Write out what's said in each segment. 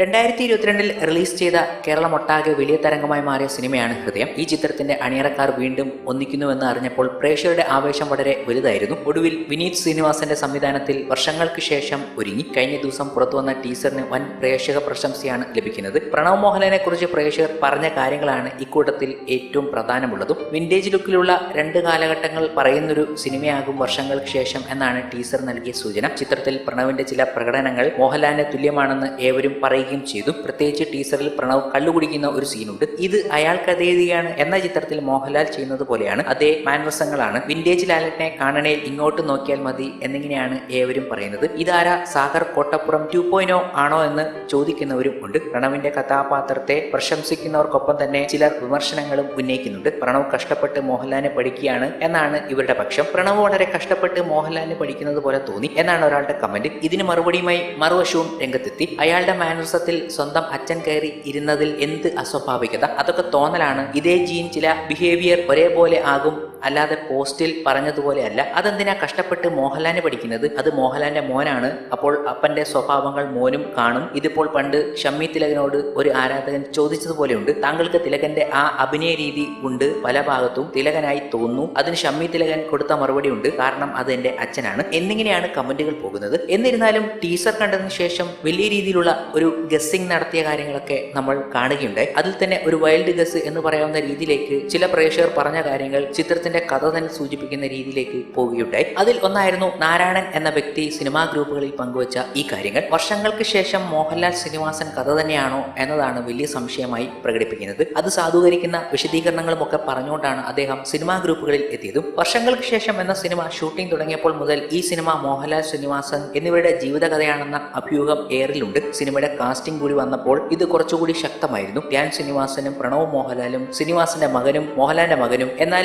രണ്ടായിരത്തി ഇരുപത്തിരണ്ടിൽ റിലീസ് ചെയ്ത കേരളമൊട്ടാകെ വലിയ തരംഗമായി മാറിയ സിനിമയാണ് ഹൃദയം. ഈ ചിത്രത്തിന്റെ അണിയറക്കാർ വീണ്ടും ഒന്നിക്കുന്നുവെന്ന് അറിഞ്ഞപ്പോൾ പ്രേക്ഷകരുടെ ആവേശം വളരെ വലുതായിരുന്നു. ഒടുവിൽ വിനീത് ശ്രീനിവാസന്റെ സംവിധാനത്തിൽ വർഷങ്ങൾക്ക് ശേഷം ഒരുങ്ങി. കഴിഞ്ഞ ദിവസം പുറത്തുവന്ന ടീസറിന് വൻ പ്രേക്ഷക പ്രശംസയാണ് ലഭിക്കുന്നത്. പ്രണവ് മോഹൻലാലിനെ കുറിച്ച് പ്രേക്ഷകർ പറഞ്ഞ കാര്യങ്ങളാണ് ഇക്കൂട്ടത്തിൽ ഏറ്റവും പ്രധാനമുള്ളതും. വിന്റേജ് ലുക്കിലുള്ള രണ്ട് കാലഘട്ടങ്ങൾ പറയുന്നൊരു സിനിമയാകും വർഷങ്ങൾക്ക് ശേഷം എന്നാണ് ടീസർ നൽകിയ സൂചന. ചിത്രത്തിൽ പ്രണവിന്റെ ചില പ്രകടനങ്ങൾ മോഹൻലാലിന് തുല്യമാണെന്ന് ഏവരും പറയുകയും ചെയ്തു. പ്രത്യേകിച്ച് ടീസറിൽ പ്രണവ് കള്ളുകുടിക്കുന്ന ഒരു സീനുണ്ട്. ഇത് അയാൾക്കതേതിയാണ് എന്ന ചിത്രത്തിൽ മോഹൻലാൽ ചെയ്യുന്നത് പോലെയാണ്. അതേ മാനവസങ്ങളാണ്. വിന്റേജ് ലാലറ്റിനെ കാണണേൽ ഇങ്ങോട്ട് നോക്കിയാൽ മതി എന്നിങ്ങനെയാണ് ഏവരും പറയുന്നത്. ഇതാരാ സാഗർ കോട്ടപ്പുറം ടു പോയിനോ ആണോ എന്ന് ചോദിക്കുന്നവരും ഉണ്ട്. പ്രണവിന്റെ കഥാപാത്രത്തെ പ്രശംസിക്കുന്നവർക്കൊപ്പം തന്നെ ചിലർ വിമർശനങ്ങളും ഉന്നയിക്കുന്നുണ്ട്. പ്രണവ് കഷ്ടപ്പെട്ട് മോഹൻലാലിനെ പഠിക്കുകയാണ് എന്നാണ് ഇവരുടെ പക്ഷം. പ്രണവ് വളരെ കഷ്ടപ്പെട്ട് മോഹൻലാലിനെ പഠിക്കുന്നത് പോലെ തോന്നി എന്നാണ് ഒരാളുടെ കമന്റ് ഇതിന് മറുപടിയുമായി മറുവശവും രംഗത്തെത്തി. അയാളുടെ മാനസത്തിൽ സ്വന്തം അച്ഛൻ കയറി ഇരുന്നതിൽ എന്ത് അസ്വാഭാവികത? അതൊക്കെ തോന്നലാണ്. ഇതേ ജീൻ ചില ബിഹേവിയർ ഒരേപോലെ ആകും അല്ലാതെ പോസ്റ്റിൽ പറഞ്ഞതുപോലെ അല്ല. അതെന്തിനാ കഷ്ടപ്പെട്ട് മോഹൻലാലിനെ പഠിക്കുന്നത്? അത് മോഹൻലാലിന്റെ മോനാണ്. അപ്പോൾ അപ്പന്റെ സ്വഭാവങ്ങൾ മോനും കാണും. ഇതിപ്പോൾ പണ്ട് ഷമ്മി തിലകനോട് ഒരു ആരാധകൻ ചോദിച്ചതുപോലെയുണ്ട് താങ്കൾക്ക് തിലകന്റെ ആ അഭിനയ രീതി ഉണ്ട് പല ഭാഗത്തും. തിലകനായി തോന്നുന്നു. അതിന് ഷമ്മി തിലകൻ കൊടുത്ത മറുപടി ഉണ്ട്. കാരണം അത് എന്റെ അച്ഛനാണ്. എന്നിങ്ങനെയാണ് കമന്റുകൾ പോകുന്നത്. എന്നിരുന്നാലും ടീസർ കണ്ടതിന് ശേഷം വലിയ രീതിയിലുള്ള ഒരു ഗസ്സിംഗ് നടത്തിയ കാര്യങ്ങളൊക്കെ നമ്മൾ കാണുകയുണ്ടായി. അതിൽ തന്നെ ഒരു വൈൽഡ് ഗസ് എന്ന് പറയാവുന്ന രീതിയിലേക്ക് ചില പ്രേക്ഷകർ പറഞ്ഞ കാര്യങ്ങൾ ചിത്രത്തിന്റെ കഥ തന്നെ സൂചിപ്പിക്കുന്ന രീതിയിലേക്ക് പോവുകയുണ്ടായി. അതിൽ ഒന്നായിരുന്നു നാരായണൻ എന്ന വ്യക്തി സിനിമാ ഗ്രൂപ്പുകളിൽ പങ്കുവച്ച ഈ കാര്യങ്ങൾ. വർഷങ്ങൾക്ക് ശേഷം മോഹൻലാൽ ശ്രീനിവാസൻ കഥ തന്നെയാണോ എന്നതാണ് വലിയ സംശയമായി പ്രകടിപ്പിക്കുന്നത്. അത് സാധൂകരിക്കുന്ന വിശദീകരണങ്ങളും ഒക്കെ പറഞ്ഞുകൊണ്ടാണ് അദ്ദേഹം സിനിമാ ഗ്രൂപ്പുകളിൽ എത്തിയതും. വർഷങ്ങൾക്ക് ശേഷം എന്ന സിനിമ ഷൂട്ടിംഗ് തുടങ്ങിയപ്പോൾ മുതൽ ഈ സിനിമ മോഹൻലാൽ ശ്രീനിവാസൻ എന്നിവരുടെ ജീവിതകഥയാണെന്ന അഭ്യൂഹം ഏറിലുണ്ട്. സിനിമയുടെ കാസ്റ്റിംഗ് കൂടി വന്നപ്പോൾ ഇത് കുറച്ചുകൂടി ശക്തമായിരുന്നു. ധ്യാൻ ശ്രീനിവാസനും പ്രണവ് മോഹൻലാലും ശ്രീനിവാസന്റെ മകനും മോഹൻലാലിന്റെ മകനും എന്നാൽ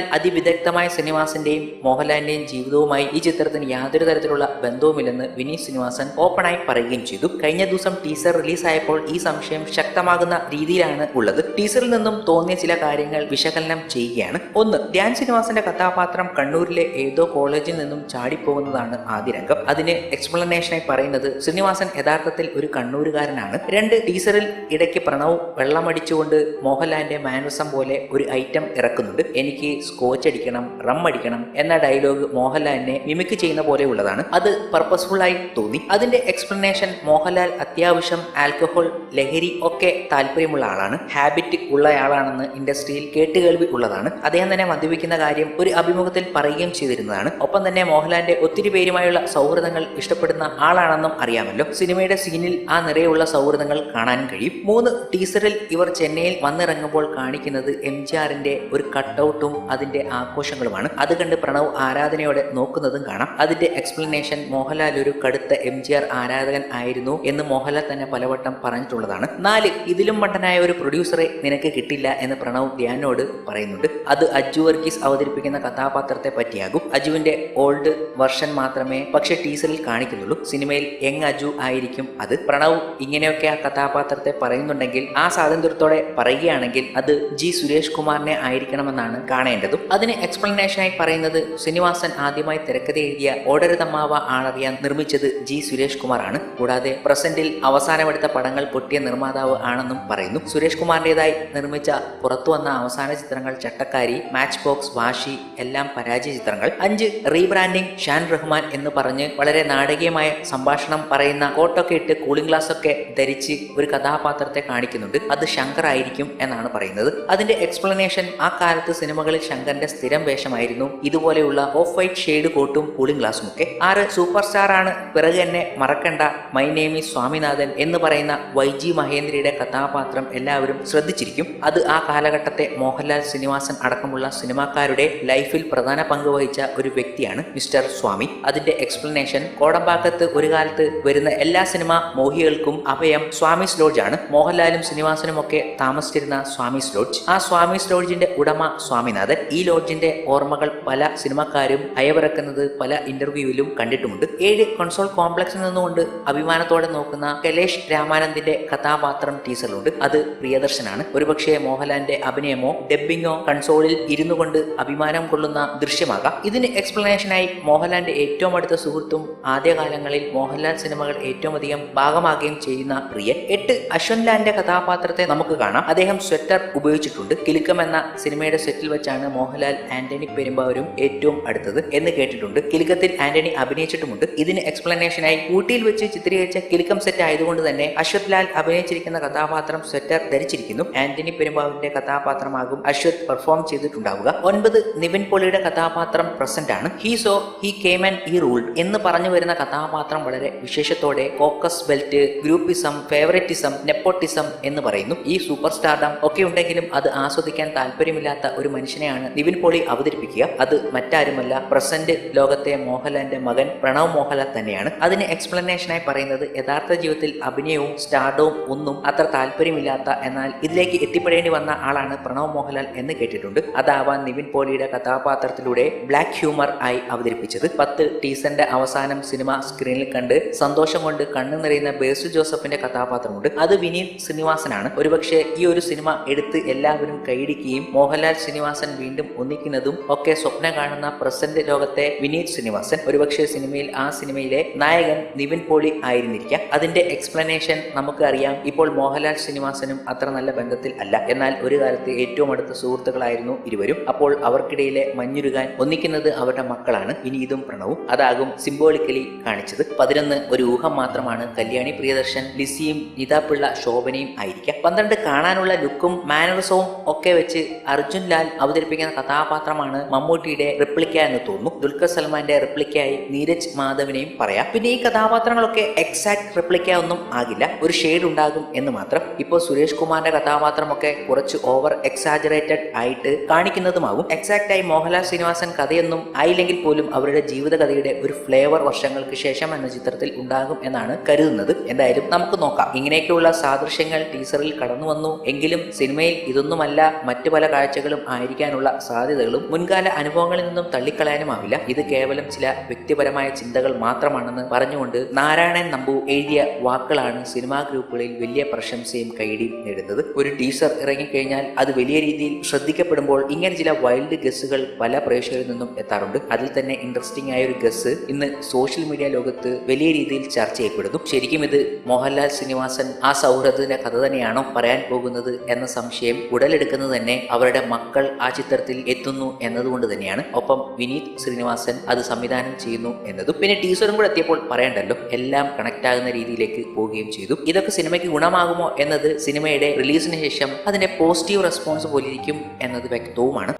അതിവിദഗ്ധമായ ശ്രീനിവാസന്റെയും മോഹൻലാലിന്റെയും ജീവിതവുമായി ഈ ചിത്രത്തിന് യാതൊരു തരത്തിലുള്ള ബന്ധവുമില്ലെന്ന് വിനീത് ശ്രീനിവാസൻ ഓപ്പണായി പറയുകയും ചെയ്തു. കഴിഞ്ഞ ദിവസം ടീസർ റിലീസായപ്പോൾ ഈ സംശയം ശക്തമാകുന്ന രീതിയിലാണ് ഉള്ളത്. ടീസറിൽ നിന്നും തോന്നിയ ചില കാര്യങ്ങൾ വിശകലനം ചെയ്യുകയാണ്. ഒന്ന് ധ്യാൻ ശ്രീനിവാസന്റെ കഥാപാത്രം കണ്ണൂരിലെ ഏതോ കോളേജിൽ നിന്നും ചാടിപ്പോകുന്നതാണ് ആദ്യ രംഗം. അതിന് എക്സ്പ്ലനേഷനായി പറയുന്നത് ശ്രീനിവാസൻ യഥാർത്ഥത്തിൽ ഒരു കണ്ണൂരുകാരനാണ്. രണ്ട് ടീസറിൽ ഇടയ്ക്ക് പ്രണവ് വെള്ളമടിച്ചുകൊണ്ട് മോഹൻലാലിന്റെ മാനസം പോലെ ഒരു ഐറ്റം ഇറക്കുന്നുണ്ട്. എനിക്ക് സ്കോച്ച് അടിക്കണം റം അടിക്കണം എന്ന ഡയലോഗ് മോഹൻലാലിനെ മിമിക് ചെയ്യുന്ന പോലെ ഉള്ളതാണ്. അത് പർപ്പസ്ഫുൾ ആയി തോന്നി. അതിന്റെ എക്സ്പ്ലനേഷൻ മോഹൻലാൽ അത്യാവശ്യം ആൽക്കഹോൾ ലഹരി ഒക്കെ താല്പര്യമുള്ള ആളാണ്. ഹാബിറ്റ് ഉള്ളയാളാണെന്ന് ഇൻഡസ്ട്രിയിൽ കേട്ടുകേൾവി ഉള്ളതാണ്. അദ്ദേഹം തന്നെ മദ്യപിക്കുന്ന കാര്യം ഒരു അഭിമുഖത്തിൽ പറയുകയും ചെയ്തിരുന്നതാണ്. ഒപ്പം തന്നെ മോഹൻലാലിന്റെ ഒത്തിരി പേരുമായുള്ള സൗഹൃദങ്ങൾ ഇഷ്ടപ്പെടുന്ന ആളാണെന്നും അറിയാമല്ലോ. സിനിമയുടെ സീനിൽ ആ നിറയുള്ള സൗഹൃദങ്ങൾ കാണാൻ കഴിയും. മൂന്ന് ടീസറിൽ ഇവർ ചെന്നൈയിൽ വന്നിറങ്ങുമ്പോൾ കാണിക്കുന്നത് എം ജി ആറിന്റെ ഒരു കട്ടൗട്ടും അതിന്റെ ആഘോഷങ്ങളുമാണ്. അത് കണ്ട് പ്രണവ് ആരാധനയോടെ നോക്കുന്നതും കാണാം. അതിന്റെ എക്സ്പ്ലനേഷൻ മോഹൻലാൽ ഒരു കടുത്ത എം ജി ആർ ആരാധകൻ ആയിരുന്നു എന്ന് മോഹൻലാൽ തന്നെ പലവട്ടം പറഞ്ഞിട്ടുള്ളതാണ്. നാല് ഇതിലും മണ്ടനായ ഒരു പ്രൊഡ്യൂസറെ നിനക്ക് കിട്ടില്ല എന്ന് പ്രണവ് ധ്യാനോട് പറയുന്നുണ്ട്. അത് അജു വർഗീസ് അവതരിപ്പിക്കുന്ന കഥാപാത്രത്തെ പറ്റിയാകും. അജുവിന്റെ ഓൾഡ് വെർഷൻ മാത്രമേ പക്ഷെ ടീസറിൽ കാണിക്കുന്നുള്ളൂ. സിനിമയിൽ യങ് അജു ആയിരിക്കും അത്. പ്രണവ് ഇങ്ങനെയൊക്കെ ആ കഥാപാത്രത്തെ പറയുന്നുണ്ടെങ്കിൽ ആ സ്വാതന്ത്ര്യത്തോടെ പറയുകയാണെങ്കിൽ അത് ജി സുരേഷ് കുമാറിനെ ആയിരിക്കണമെന്നാണ് കാണേണ്ടതും. അതിന് എക്സ്പ്ലനേഷനായി പറയുന്നത് ശ്രീനിവാസൻ ആദ്യമായി തിരക്കഥ എഴുതിയ ഓടരുതമ്മാവ ആളറിയാൻ നിർമ്മിച്ചത് ജി സുരേഷ് കുമാർ ആണ് കൂടാതെ പ്രസന്റിൽ അവസാനമെടുത്ത പടങ്ങൾ പൊട്ടിയ നിർമ്മാതാവ് ആണെന്നും പറയുന്നു. സുരേഷ് കുമാറിന്റേതായി നിർമ്മിച്ച പുറത്തു വന്ന അവസാന ചിത്രങ്ങൾ ചട്ടക്കാരി മാച്ച് ബോക്സ് വാഷി എല്ലാം പരാജയ ചിത്രങ്ങൾ. അഞ്ച് റീബ്രാൻഡിംഗ് ഷാൻ റഹ്മാൻ എന്ന് പറഞ്ഞ് വളരെ നാടകീയമായ സംഭാഷണം പറയുന്ന കോട്ടൊക്കെ ഇട്ട് കൂളിംഗ് ഗ്ലാസ് ഒക്കെ ധരിച്ച് ഒരു കഥാപാത്രത്തെ കാണിക്കുന്നുണ്ട്. അത് ശങ്കർ ആയിരിക്കും എന്നാണ് പറയുന്നത്. അതിന്റെ എക്സ്പ്ലനേഷൻ ആ കാലത്ത് സിനിമകളിൽ ശങ്കറിന്റെ സ്ഥിരം വേഷമായിരുന്നു ഇതുപോലെയുള്ള ഓഫ് വൈറ്റ് ഷെയ്ഡ് കോട്ടും കൂളിംഗ് ഗ്ലാസും ഒക്കെ. ആറ് സൂപ്പർ സ്റ്റാർ ആണ് പിറകെ തന്നെ മറക്കണ്ട മൈ നെയിം ഈസ് സ്വാമിനാഥൻ എന്ന് പറയുന്ന വൈ ജി മഹേന്ദ്രയുടെ കഥാപാത്രം എല്ലാവരും ശ്രദ്ധിച്ചിരിക്കും. അത് ആ കാലഘട്ടത്തെ മോഹൻലാൽ ശ്രീനിവാസൻ അടക്കമുള്ള സിനിമാക്കാരുടെ ലൈഫിൽ പ്രധാന പങ്ക് വഹിച്ച ഒരു വ്യക്തിയാണ് മിസ്റ്റർ സ്വാമി. അതിന്റെ എക്സ്പ്ലനേഷൻ കോടമ്പാക്കത്ത് ഒരു കാലത്ത് വരുന്ന എല്ലാ സിനിമ മോഹികൾക്കും അഭയം സ്വാമി ലോഡ്ജ് ആണ് മോഹൻലാലും ശ്രീനിവാസനും ഒക്കെ താമസിച്ചിരുന്ന സ്വാമിസ് ലോഡ്ജ്. ആ സ്വാമി ലോഡ്ജിന്റെ ഉടമ സ്വാമിനാഥൻ. ഈ ലോഡ്ജിന്റെ സന്തോഷത്തിന്റെ ഓർമ്മകൾ പല സിനിമക്കാരും അയവിറക്കുന്നത് പല ഇന്റർവ്യൂവിലും കണ്ടിട്ടുമുണ്ട്. ഏഴ് കൺസോൾ കോംപ്ലക്സിൽ നിന്നുകൊണ്ട് അഭിമാനത്തോടെ നോക്കുന്ന കലേഷ് രാമാനന്ദിന്റെ കഥാപാത്രം ടീസറിലുണ്ട്. അത് പ്രിയദർശനാണ്. ഒരുപക്ഷെ മോഹൻലാലിന്റെ അഭിനയമോ ഡബ്ബിങ്ങോ കൺസോളിൽ ഇരുന്നു കൊണ്ട് അഭിമാനം കൊള്ളുന്ന ദൃശ്യമാകാം. ഇതിന് എക്സ്പ്ലനേഷനായി മോഹൻലാലിന്റെ ഏറ്റവും അടുത്ത സുഹൃത്തും ആദ്യകാലങ്ങളിൽ മോഹൻലാൽ സിനിമകൾ ഏറ്റവും അധികം ഭാഗമാകുകയും ചെയ്യുന്ന പ്രിയൻ. എട്ട് അശ്വന്ത് ലാലിന്റെ കഥാപാത്രത്തെ നമുക്ക് കാണാം. അദ്ദേഹം സ്വെറ്റർ ഉപയോഗിച്ചിട്ടുണ്ട്. കിലുക്കം എന്ന സിനിമയുടെ സെറ്റിൽ വെച്ചാണ് മോഹൻലാൽ ആന്റണി പെരുമ്പാവൂരും ഏറ്റവും അടുത്തത് എന്ന് കേട്ടിട്ടുണ്ട്. കിലുക്കത്തിൽ ആന്റണി അഭിനയിച്ചിട്ടുമുണ്ട്. ഇതിന് എക്സ്പ്ലനേഷനായി ഊട്ടിയിൽ വെച്ച് ചിത്രീകരിച്ച കിലുക്കം സെറ്റ് ആയതുകൊണ്ട് തന്നെ അശ്വത് ലാൽ അഭിനയിച്ചിരിക്കുന്ന കഥാപാത്രം സ്വെറ്റർ ധരിച്ചിരിക്കുന്നു. ആന്റണി പെരുമ്പാവിന്റെ കഥാപാത്രമാകും അശ്വത് പെർഫോം ചെയ്തിട്ടുണ്ടാവുക. ഒൻപത് നിവിൻ പോളിയുടെ കഥാപാത്രം പ്രസന്റ് ആണ്. He saw he came and rule എന്ന് പറഞ്ഞു വരുന്ന കഥാപാത്രം വളരെ വിശേഷത്തോടെ caucus belt groupism favouritism nepotism എന്ന് പറയുന്നു. ഈ സൂപ്പർ സ്റ്റാർഡം ഒക്കെ ഉണ്ടെങ്കിലും അത് ആസ്വദിക്കാൻ താല്പര്യമില്ലാത്ത ഒരു മനുഷ്യനെയാണ് നിവിൻ പോളി അവതരിപ്പിക്കുക. അത് മറ്റാരുമല്ല പ്രസന്റ് ലോകത്തെ മോഹൻലാലിന്റെ മകൻ പ്രണവ് മോഹൻലാൽ തന്നെയാണ്. അതിന് എക്സ്പ്ലനേഷനായി പറയുന്നത് യഥാർത്ഥ ജീവിതത്തിൽ അഭിനയവും സ്റ്റാർഡവും ഒന്നും അത്ര താല്പര്യമില്ലാത്ത എന്നാൽ ഇതിലേക്ക് എത്തിപ്പെടേണ്ടി വന്ന ആളാണ് പ്രണവ് മോഹൻലാൽ എന്ന് കേട്ടിട്ടുണ്ട്. അതാവാൻ നിവിൻ പോളിയുടെ കഥാപാത്രത്തിലൂടെ ബ്ലാക്ക് ഹ്യൂമർ ആയി അവതരിപ്പിച്ചത്. പത്ത് ടീസറിന്റെ അവസാനം സിനിമ സ്ക്രീനിൽ കണ്ട് സന്തോഷം കൊണ്ട് കണ്ണു നിറയുന്ന ബേസു ജോസഫിന്റെ കഥാപാത്രമുണ്ട്. അത് വിനീത് ശ്രീനിവാസനാണ്. ഒരുപക്ഷെ ഈ ഒരു സിനിമ എടുത്ത് എല്ലാവരും കൈയിടിക്കുകയും മോഹൻലാൽ ശ്രീനിവാസൻ വീണ്ടും ഒന്നിക്കുന്നതും ഒക്കെ സ്വപ്നം കാണുന്ന പ്രസന്റ് ലോകത്തെ വിനീത് ശ്രീനിവാസൻ. ഒരുപക്ഷെ സിനിമയിൽ ആ സിനിമയിലെ നായകൻ നിവിൻ പോളി ആയിരുന്നിരിക്കാം. അതിന്റെ എക്സ്പ്ലനേഷൻ നമുക്ക് അറിയാം. ഇപ്പോൾ മോഹൻലാൽ ശ്രീനിവാസനും അത്ര നല്ല ബന്ധത്തിൽ അല്ല. എന്നാൽ ഒരു കാലത്ത് ഏറ്റവും അടുത്ത സുഹൃത്തുക്കളായിരുന്നു ഇരുവരും. അപ്പോൾ അവർക്കിടയിലെ മഞ്ഞുരുകാൻ ഒന്നിക്കുന്നത് അവരുടെ മക്കളാണ്. ഇനി ഇതും പ്രണവും. അതാകും സിംബോളിക്കലി കാണിച്ചത്. പതിനൊന്ന് ഒരു ഊഹം മാത്രമാണ് കല്യാണി പ്രിയദർശൻ ലിസിയും നിതാപിള്ള ശോഭനയും ആയിരിക്കാം. പന്ത്രണ്ട് കാണാനുള്ള ലുക്കും മാനറിസവും ഒക്കെ വെച്ച് അർജുൻ ലാൽ അവതരിപ്പിക്കുന്ന കഥാപാത്രമാണ് മമ്മൂട്ടിയുടെ റിപ്ലിക്ക എന്ന് തോന്നുന്നു. ദുൽഖർ സൽമാന്റെ റിപ്ലിക്കായി നീരജ് മാധവിനെയും പറയാം. പിന്നെ ഈ കഥാപാത്രങ്ങളൊക്കെ എക്സാക്ട് റിപ്ലിക്ക ഒന്നും ആകില്ല. ഒരു ഷെയ്ഡ് ഉണ്ടാകും എന്ന് മാത്രം. ഇപ്പോൾ സുരേഷ് കുമാറിന്റെ കഥാപാത്രമൊക്കെ കുറച്ച് ഓവർ എക്സാജറേറ്റഡ് ആയിട്ട് കാണിക്കുന്നതുമാകും എക്സാക്ട് ആയി മോഹൻലാൽ ശ്രീനിവാസൻ കഥയൊന്നും ആയില്ലെങ്കിൽ പോലും അവരുടെ ജീവിതകഥയുടെ ഒരു ഫ്ലേവർ വർഷങ്ങൾക്ക് ശേഷം എന്ന ചിത്രത്തിൽ ഉണ്ടാകും എന്നാണ് കരുതുന്നത്. എന്തായാലും നമുക്ക് നോക്കാം. ഇങ്ങനെയൊക്കെയുള്ള സാദൃശ്യങ്ങൾ ടീസറിൽ കടന്നു വന്നു എങ്കിലും സിനിമയിൽ ഇതൊന്നുമല്ല മറ്റു പല കാഴ്ചകളും ആയിരിക്കാനുള്ള സാധ്യതകളും മുൻകാല അനുഭവങ്ങളിൽ നിന്നും തള്ളിക്കളയാനുമാവില്ല. ഇത് കേവലം ചില വ്യക്തിപരമായ ചിന്തകൾ മാത്രമാണെന്ന് പറഞ്ഞുകൊണ്ട് നാരായണൻ നമ്പു എഴുതിയ വാക്കുകളാണ് സിനിമാ ഗ്രൂപ്പുകളിൽ വലിയ പ്രശംസയും കൈഡിയും നേടുന്നത്. ഒരു ടീസർ ഇറങ്ങിക്കഴിഞ്ഞാൽ അത് വലിയ രീതിയിൽ ശ്രദ്ധിക്കപ്പെടുമ്പോൾ ഇങ്ങനെ ചില വൈൽഡ് ഗസ്സുകൾ പല പ്രേക്ഷകരിൽ നിന്നും എത്താറുണ്ട്. അതിൽ തന്നെ ഇൻട്രസ്റ്റിംഗ് ആയ ഒരു ഗസ് ഇന്ന് സോഷ്യൽ മീഡിയ ലോകത്ത് വലിയ രീതിയിൽ ചർച്ച ചെയ്യപ്പെടുന്നു. ശരിക്കും ഇത് മോഹൻലാൽ ശ്രീനിവാസൻ ആ സൗഹൃദത്തിന്റെ കഥ തന്നെയാണോ പറയാൻ പോകുന്നത് എന്ന സംശയം ഉടലെടുക്കുന്നത് തന്നെ അവരുടെ മക്കൾ ആ ചിത്രത്തിൽ എത്തുന്നു. എന്നതുകൊണ്ട് തന്നെയാണ്. ഒപ്പം വിനീത് ശ്രീനിവാസൻ അത് സംവിധാനം ചെയ്യുന്നു എന്നതും. പിന്നെ ടീസറും കൂടെ എത്തിയപ്പോൾ പറയണ്ടല്ലോ എല്ലാം കണക്ട് ആകുന്ന രീതിയിലേക്ക് പോവുകയും ചെയ്തു. ഇതൊക്കെ സിനിമയ്ക്ക് ഗുണമാകുമോ എന്നത് സിനിമയുടെ റിലീസിന് ശേഷം അതിന്റെ പോസിറ്റീവ് റെസ്പോൺസ് പോലിരിക്കും എന്നത് വ്യക്തവുമാണ്.